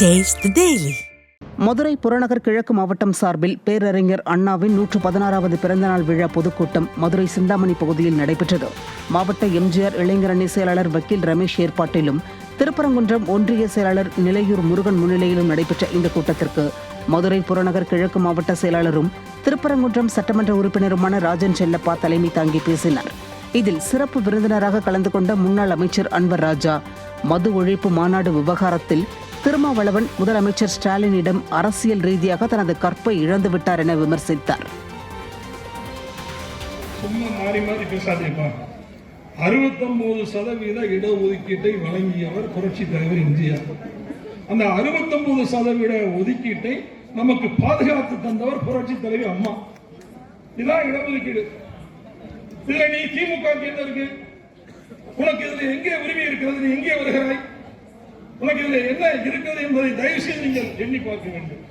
Taste daily Madurai புறநகர் கிழக்கு மாவட்டம் சார்பில் பேரறிஞர் அண்ணாவின் நூற்று பதினாறாவது பிறந்தநாள் விழா பொதுக்கூட்டம் மதுரை சிந்தாமணி பகுதியில் நடைபெற்றது. மாவட்ட எம்ஜிஆர் இளைஞரணி செயலாளர் வக்கீல் ரமேஷ் ஏற்பாட்டிலும் திருப்பரங்குன்றம் ஒன்றிய செயலாளர் நிலையூர் முருகன் முன்னிலையிலும் நடைபெற்ற இந்த கூட்டத்திற்கு மதுரை புறநகர் கிழக்கு மாவட்ட செயலாளரும் திருப்பரங்குன்றம் சட்டமன்ற உறுப்பினருமான ராஜன் செல்லப்பா தலைமை தாங்கி பேசினார். இதில் சிறப்பு விருந்தினராக கலந்து கொண்ட முன்னாள் அமைச்சர் அன்வர் ராஜா மது ஒழிப்பு மாநாடு விவகாரத்தில் திருமாவளவன் முதலமைச்சர் ஸ்டாலினிடம் அரசியல் ரீதியாக தனது கற்பை இழந்துவிட்டார் என விமர்சித்தார். சும்மா மாறி மாறி பேசாதேப்பா அறுபத்தொன்பது சதவீத இடஒதுக்கீட்டை வழங்கியவர் புரட்சி தலைவர் எம்ஜிஆர். அந்த அறுபத்தொன்பது சதவீத ஒதுக்கீட்டை நமக்கு பாதுகாத்து தந்தவர் புரட்சி தலைவர் அம்மா. இதான் இடஒதுக்கீடு. இதுல நீ திமுக என்ன இருக்கு? உனக்கு இதுல எங்கே உரிமை இருக்கிறது? நீ எங்கே வருகிறாய்? உனக்கு இதுல என்ன இருக்கிறது என்பதை தயவு செய்து நீங்கள் எண்ணி பார்க்க வேண்டும்.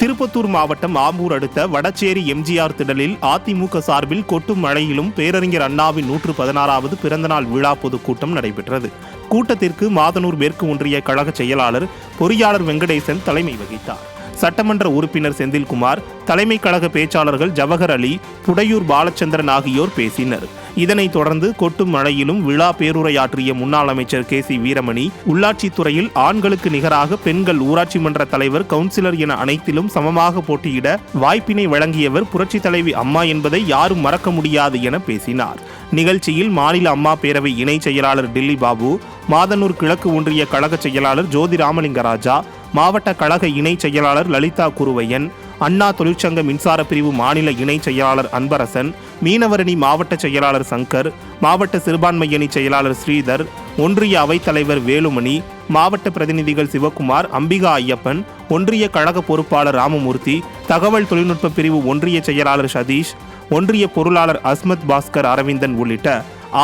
திருப்பத்தூர் மாவட்டம் ஆம்பூர் அடுத்த வடச்சேரி எம்ஜிஆர் திடலில் அதிமுக சார்பில் கொட்டும் மழையிலும் பேரறிஞர் அண்ணாவின் நூற்று பதினாறாவது பிறந்தநாள் விழா பொதுக்கூட்டம் நடைபெற்றது. கூட்டத்திற்கு மாதனூர் மேற்கு ஒன்றிய கழக செயலாளர் பொறியாளர் வெங்கடேசன் தலைமை வகித்தார். சட்டமன்ற உறுப்பினர் செந்தில்குமார் தலைமை கழக பேச்சாளர்கள் ஜவஹர் அலி புடையூர் பாலச்சந்திரன் ஆகியோர் பேசினர். இதனைத் தொடர்ந்து கொட்டும் மழையிலும் விழா பேருரையாற்றிய முன்னாள் அமைச்சர் கே சி வீரமணி உள்ளாட்சித்துறையில் ஆண்களுக்கு நிகராக பெண்கள் ஊராட்சி மன்ற தலைவர் கவுன்சிலர் என அனைத்திலும் சமமாக போட்டியிட வாய்ப்பினை வழங்கியவர் புரட்சித் தலைவி அம்மா என்பதை யாரும் மறக்க முடியாது என பேசினார். நிகழ்ச்சியில் மாநில அம்மா பேரவை இணை செயலாளர் டில்லி பாபு மாதனூர் கிழக்கு ஒன்றிய கழக செயலாளர் ஜோதி ராமலிங்கராஜா மாவட்ட கழக இணை செயலாளர் லலிதா குருவையன் அண்ணா தொழிற்சங்க மின்சார பிரிவு மாநில இணை செயலாளர் அன்பரசன் மீனவரணி மாவட்ட செயலாளர் சங்கர் மாவட்ட சிறுபான்மையணி செயலாளர் ஸ்ரீதர் ஒன்றிய அவைத்தலைவர் வேலுமணி மாவட்ட பிரதிநிதிகள் சிவக்குமார் அம்பிகா ஐயப்பன் ஒன்றிய கழக பொறுப்பாளர் ராமமூர்த்தி தகவல் தொழில்நுட்ப பிரிவு ஒன்றிய செயலாளர் சதீஷ் ஒன்றிய பொருளாளர் அஸ்மத் பாஸ்கர் அரவிந்தன் உள்ளிட்ட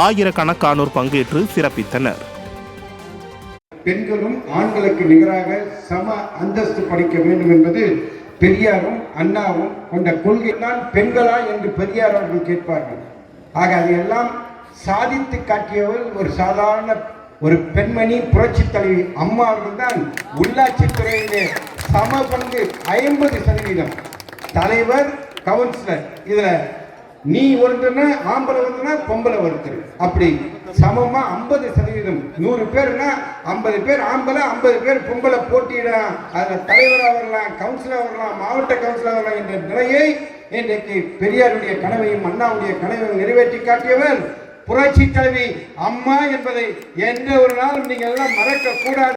ஆயிரக்கணக்கானோர் பங்கேற்று சிறப்பித்தனர். பெண்களும் ஆண்களுக்கு நிகராக சம அந்தஸ்து படிக்க வேண்டும் என்பது பெரியாரும் அண்ணாவும் கொண்ட கொள்கை. தான் பெண்களா என்று பெரியார் அவர்கள் கேட்பார்கள். ஆக அதையெல்லாம் சாதித்து காட்டியவர் ஒரு சாதாரண ஒரு பெண்மணி புரட்சி தலைவி அம்மா அவர்கள் தான் உள்ளாட்சித்துறையிலே சம பங்கு ஐம்பது சதவீதம். தலைவர் கவுன்சிலர். இதுல நீ ஒருத்தனா ஆம்பளை ஒருத்தனா பொம்பளை ஒருத்தர். அப்படி சமமா ஐம்பது சதவீதம். நூறு பேர்னா ஐம்பது பேர் ஆம்பளை ஐம்பது பேர் பொம்பளை போட்டியிடலாம் அதுல தலைவராக வரலாம் கவுன்சிலர் வரலாம் மாவட்ட கவுன்சிலர் வரலாம் என்ற நிலையை இன்றைக்கு பெரியாருடைய கனவையும் அண்ணாவுடைய கனவையும் நிறைவேற்றி காட்டியவர் புரட்சி தலைவி அம்மா என்பதை எந்த ஒரு நாளும் நீங்கள் எல்லாம் மறக்க கூடாது.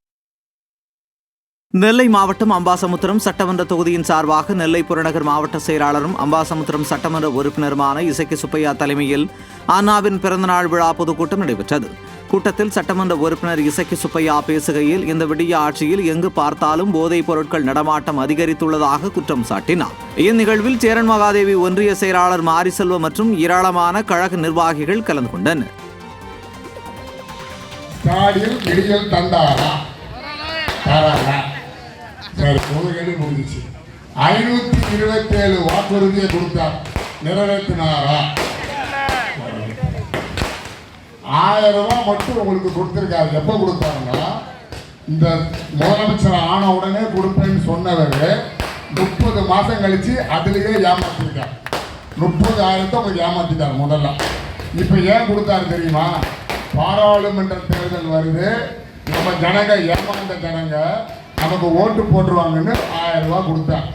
நெல்லை மாவட்டம் அம்பாசமுத்திரம் சட்டமன்ற தொகுதியின் சார்பாக நெல்லை புறநகர் மாவட்ட செயலாளரும் அம்பாசமுத்திரம் சட்டமன்ற உறுப்பினருமான இசைக்கு சுப்பையா தலைமையில் அண்ணாவின் பிறந்தநாள் விழா பொதுக்கூட்டம் நடைபெற்றது. கூட்டத்தில் சட்டமன்ற உறுப்பினர் இசைக்கு சுப்பையா பேசுகையில் இந்த விடிய ஆட்சியில் எங்கு பார்த்தாலும் போதைப் பொருட்கள் நடமாட்டம் அதிகரித்துள்ளதாக குற்றம் சாட்டினார். இந்நிகழ்வில் சேரன் மகாதேவி ஒன்றிய செயலாளர் மாரிசெல்வம் மற்றும் ஏராளமான கழக நிர்வாகிகள் கலந்து கொண்டனர். தந்தாரா? தராரா சரி முடிஞ்சிச்சு. ஐநூத்தி இருபத்தேழு வாக்குறுதியை கொடுத்தார் நிறைவேற்றினாரா? ஆயிரம் ரூபாய் மட்டும் உங்களுக்கு கொடுத்துருக்காரு. எப்போ கொடுத்தாருன்னா இந்த முதலமைச்சர் ஆன உடனே கொடுப்பேன்னு சொன்னவர் முப்பது மாதம் கழிச்சு அதுலேயே ஏமாத்திருக்கார். முப்பது ஆயிரத்தை உங்களுக்கு ஏமாத்திட்டார் முதல்ல. இப்போ ஏன் கொடுத்தாரு தெரியுமா? பாராளுமன்ற தேர்தல் வருது. நம்ம ஜனங்க ஏமாந்த ஜனங்க நமக்கு ஓட்டு போட்டுருவாங்கன்னு ஆயிரம் ரூபா கொடுத்தார்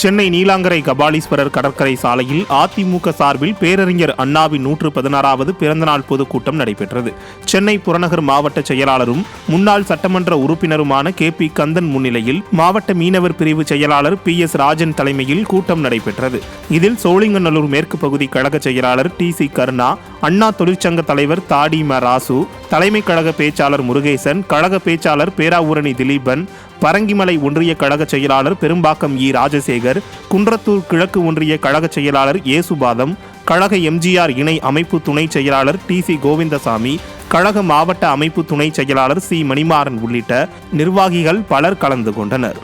சென்னை நீலாங்கரை கபாலீஸ்வரர் கடற்கரை சாலையில் அதிமுக சார்பில் பேரறிஞர் அண்ணாவின் நூற்று பதினாறாவது பிறந்தநாள் பொதுக்கூட்டம் நடைபெற்றது. சென்னை புறநகர் மாவட்ட செயலாளரும் முன்னாள் சட்டமன்ற உறுப்பினருமான கே பி கந்தன் முன்னிலையில் மாவட்ட மீனவர் பிரிவு செயலாளர் பி எஸ் ராஜன் தலைமையில் கூட்டம் நடைபெற்றது. இதில் சோழிங்கநல்லூர் மேற்கு பகுதி கழக செயலாளர் டி சி கருணா அண்ணா தொழிற்சங்க தலைவர் தாடி ம ராசு தலைமை கழக பேச்சாளர் முருகேசன் கழக பேச்சாளர் பேராவூரணி திலீபன் பரங்கிமலை ஒன்றிய கழக செயலாளர் பெரும்பாக்கம் இ. ராஜசேகர் குன்றத்தூர் கிழக்கு ஒன்றிய கழக செயலாளர் ஏசுபாதம் கழக எம்ஜிஆர் இணை அமைப்பு துணை செயலாளர் டி. சி. கோவிந்தசாமி கழக மாவட்ட அமைப்பு துணை செயலாளர் சி. மணிமாறன் உள்ளிட்ட நிர்வாகிகள் பலர் கலந்து கொண்டனர்.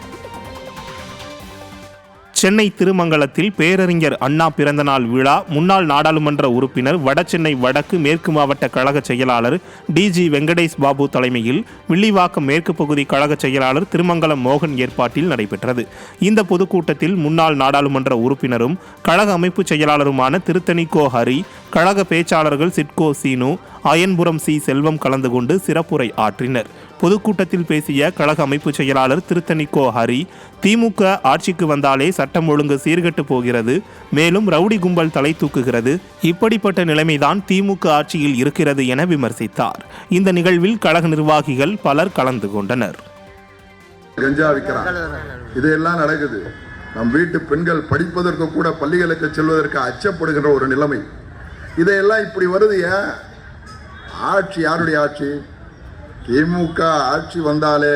சென்னை திருமங்கலத்தில் பேரறிஞர் அண்ணா பிறந்தநாள் விழா முன்னாள் நாடாளுமன்ற உறுப்பினர் வடசென்னை வடக்கு மேற்கு மாவட்ட கழக செயலாளர் டிஜி வெங்கடேஷ் பாபு தலைமையில் வில்லிவாக்கம் மேற்கு பகுதி கழக செயலாளர் திருமங்கலம் மோகன் ஏற்பாட்டில் நடைபெற்றது. இந்த பொதுக்கூட்டத்தில் முன்னாள் நாடாளுமன்ற உறுப்பினரும் கழக அமைப்பு செயலாளருமான திருத்தணி கோ ஹரி கழக பேச்சாளர்கள் சிட்கோ சீனு அயன்புரம் சி செல்வம் கலந்து கொண்டு சிறப்புரை ஆற்றினர். பொதுக்கூட்டத்தில் பேசிய கழக அமைப்பு செயலாளர் திருத்தணிக்கோ ஹரி திமுக ஆட்சிக்கு வந்தாலே சட்டம் ஒழுங்கு சீர்கெட்டு போகிறது மேலும் ரவுடி கும்பல் தலை தூக்குகிறது. இப்படிப்பட்ட நிலைமைதான் திமுக ஆட்சியில் இருக்கிறது என விமர்சித்தார். இந்த நிகழ்வில் கழக நிர்வாகிகள் பலர் கலந்து கொண்டனர். கஞ்சா விற்கிறான் இதெல்லாம் நடக்குது. நம் வீட்டு பெண்கள் படிப்பதற்கு கூட பள்ளிகளுக்கு செல்வதற்கு அச்சப்படுகின்ற ஒரு நிலைமை. இதையெல்லாம் இப்படி வருது ஏன்? ஆட்சி யாருடைய ஆட்சி? திமுக ஆட்சி வந்தாலே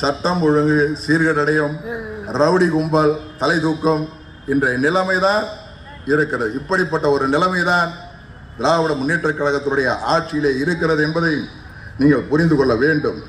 சட்டம் ஒழுங்கு சீர்கடையும் ரவுடி கும்பல் தலை தூக்கம் நிலைமை நிலைமைதான் இருக்கிறது. இப்படிப்பட்ட ஒரு நிலைமைதான் திராவிட முன்னேற்ற கழகத்தினுடைய ஆட்சியிலே இருக்கிறது என்பதை நீங்கள் புரிந்து கொள்ள வேண்டும்.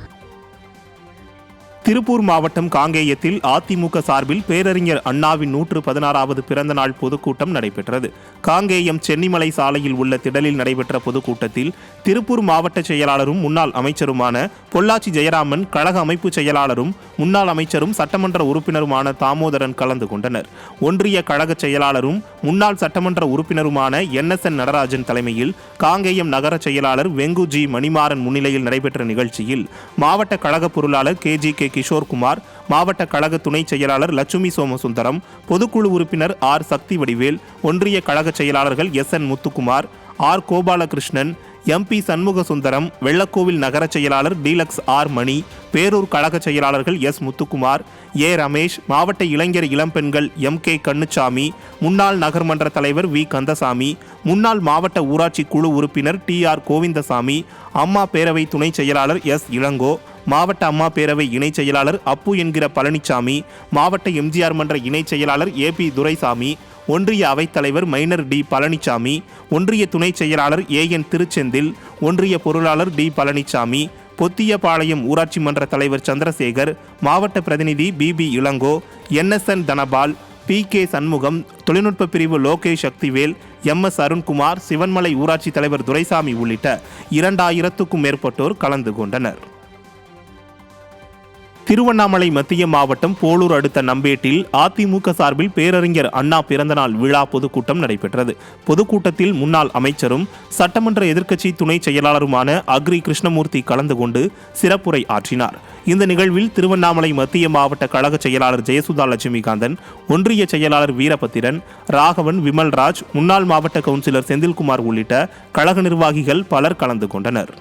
திருப்பூர் மாவட்டம் காங்கேயத்தில் அதிமுக சார்பில் பேரறிஞர் அண்ணாவின் நூற்று பதினாறாவது பிறந்தநாள் பொதுக்கூட்டம் நடைபெற்றது. காங்கேயம் சென்னிமலை சாலையில் உள்ள திடலில் நடைபெற்ற பொதுக்கூட்டத்தில் திருப்பூர் மாவட்ட செயலாளரும் முன்னாள் அமைச்சருமான பொள்ளாச்சி ஜெயராமன் கழக அமைப்பு செயலாளரும் முன்னாள் அமைச்சரும் சட்டமன்ற உறுப்பினருமான தாமோதரன் கலந்து கொண்டனர். ஒன்றிய கழக செயலாளரும் முன்னாள் சட்டமன்ற உறுப்பினருமான என் எஸ் என் நடராஜன் தலைமையில் காங்கேயம் நகர செயலாளர் வெங்கு ஜி மணிமாறன் முன்னிலையில் நடைபெற்ற நிகழ்ச்சியில் மாவட்ட கழக பொருளாளர் கே ஜி கே கிஷோர்குமார் மாவட்ட கழக துணை செயலாளர் லட்சுமி சோமசுந்தரம் பொதுக்குழு உறுப்பினர் ஆர். சக்தி வடிவேல் ஒன்றிய கழக செயலாளர்கள் S. N. Muthukumar R. Gopalakrishnan MP Shanmuga Sundaram Vellakovil நகர செயலாளர் டீலக்ஸ் ஆர். மணி பேரூர் கழக செயலாளர்கள் எஸ். முத்துக்குமார் ஏ. ரமேஷ் மாவட்ட இளைஞர் இளம்பெண்கள் எம். கே. கண்ணுச்சாமி முன்னாள் நகர்மன்ற தலைவர் வி. கந்தசாமி முன்னாள் மாவட்ட ஊராட்சி குழு உறுப்பினர் டி. ஆர். கோவிந்தசாமி அம்மா பேரவை துணை செயலாளர் எஸ். இளங்கோ மாவட்ட அம்மா பேரவை இணைச் செயலாளர் அப்பு என்கிற பழனிசாமி மாவட்ட எம்ஜிஆர் மன்ற இணைச் செயலாளர் ஏ பி துரைசாமி ஒன்றிய அவைத்தலைவர் மைனர் டி பழனிசாமி ஒன்றிய துணைச் செயலாளர் ஏ என் திருச்செந்தில் ஒன்றிய பொருளாளர் டி பழனிசாமி பொத்தியபாளையம் ஊராட்சி மன்ற தலைவர் சந்திரசேகர் மாவட்ட பிரதிநிதி P P Ilango NSN Dhanapal P K Shanmugam தொழில்நுட்ப பிரிவு லோகேஷ் சக்திவேல் எம் எஸ் அருண்குமார் சிவன்மலை ஊராட்சி தலைவர் துரைசாமி உள்ளிட்ட இரண்டாயிரத்துக்கும் மேற்பட்டோர் கலந்து கொண்டனர். திருவண்ணாமலை மத்திய மாவட்டம் போலூர் அடுத்த நம்பேட்டில் அதிமுக சார்பில் பேரறிஞர் அண்ணா பிறந்தநாள் விழா பொதுக்கூட்டம் நடைபெற்றது. பொதுக்கூட்டத்தில் முன்னாள் அமைச்சரும் சட்டமன்ற எதிர்க்கட்சி துணை செயலாளருமான அக்ரி கிருஷ்ணமூர்த்தி கலந்து கொண்டு சிறப்புரை ஆற்றினார். இந்த நிகழ்வில் திருவண்ணாமலை மத்திய மாவட்ட கழக செயலாளர் ஜெயசுதா லட்சுமிகாந்தன் ஒன்றிய செயலாளர் வீரபத்திரன் ராகவன் விமல்ராஜ் முன்னாள் மாவட்ட கவுன்சிலர் செந்தில்குமார் உள்ளிட்ட கழக நிர்வாகிகள் பலர் கலந்து கொண்டனர்.